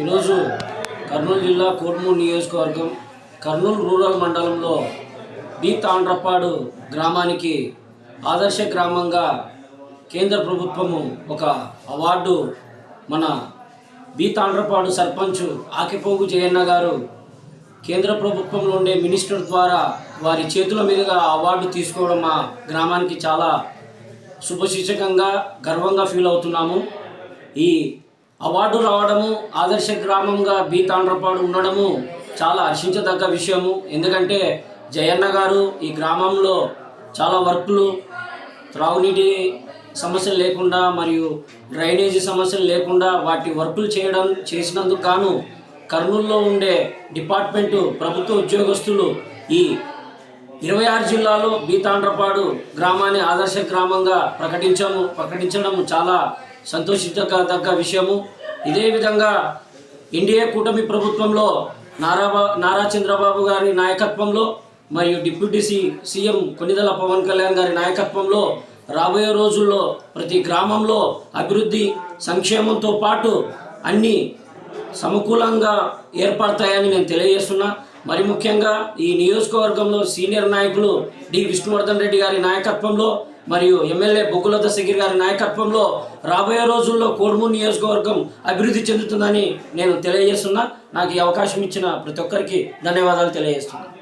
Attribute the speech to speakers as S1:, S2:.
S1: ఈరోజు కర్నూలు జిల్లా కోట్మూరు నియోజకవర్గం కర్నూలు రూరల్ మండలంలో బి తాండ్రపాడు గ్రామానికి ఆదర్శ గ్రామంగా కేంద్ర ప్రభుత్వము ఒక అవార్డు మన బి తాండ్రపాడు సర్పంచ్ ఆకిపోగు జయన్న గారు కేంద్ర ప్రభుత్వంలో ఉండే మినిస్టర్ ద్వారా వారి చేతుల మీదుగా అవార్డు తీసుకోవడం మా గ్రామానికి చాలా శుభశీర్షకంగా గర్వంగా ఫీల్ అవుతున్నాము. ఈ అవార్డు రావడము ఆదర్శ గ్రామంగా బి. తాండ్రపాడు ఉండడము చాలా హర్షించదగ్గ విషయము. ఎందుకంటే జయన్న గారు ఈ గ్రామంలో చాలా వర్క్లు త్రాగునీటి సమస్యలు లేకుండా మరియు డ్రైనేజీ సమస్యలు లేకుండా వాటి వర్కులు చేయడం చేసినందుకు గాను కర్నూలులో ఉండే డిపార్ట్మెంటు ప్రభుత్వ ఉద్యోగస్తులు ఈ ఇరవై ఆరు జిల్లాలో బీతాండ్రపాడు గ్రామాన్ని ఆదర్శ గ్రామంగా ప్రకటించము ప్రకటించడం చాలా సంతోషించదగ్గ విషయము. ఇదే విధంగా ఎన్డీఏ కూటమి ప్రభుత్వంలో నారాబా నారా చంద్రబాబు గారి నాయకత్వంలో మరియు deputy C CM Konidela Pawan Kalyan garu నాయకత్వంలో రాబోయే రోజుల్లో ప్రతి గ్రామంలో అభివృద్ధి సంక్షేమంతో పాటు అన్నీ సమకూలంగా ఏర్పడతాయని నేను తెలియజేస్తున్నా. మరి ముఖ్యంగా ఈ నియోజకవర్గంలో సీనియర్ నాయకులు డి విష్ణువర్ధన్ రెడ్డి గారి నాయకత్వంలో మరియు ఎమ్మెల్యే బొగ్గుల దశగిరి గారి నాయకత్వంలో రాబోయే రోజుల్లో కోడుమూరు నియోజకవర్గం అభివృద్ధి చెందుతుందని నేను తెలియజేస్తున్నా. నాకు ఈ అవకాశం ఇచ్చిన ప్రతి ఒక్కరికి ధన్యవాదాలు తెలియజేస్తున్నాను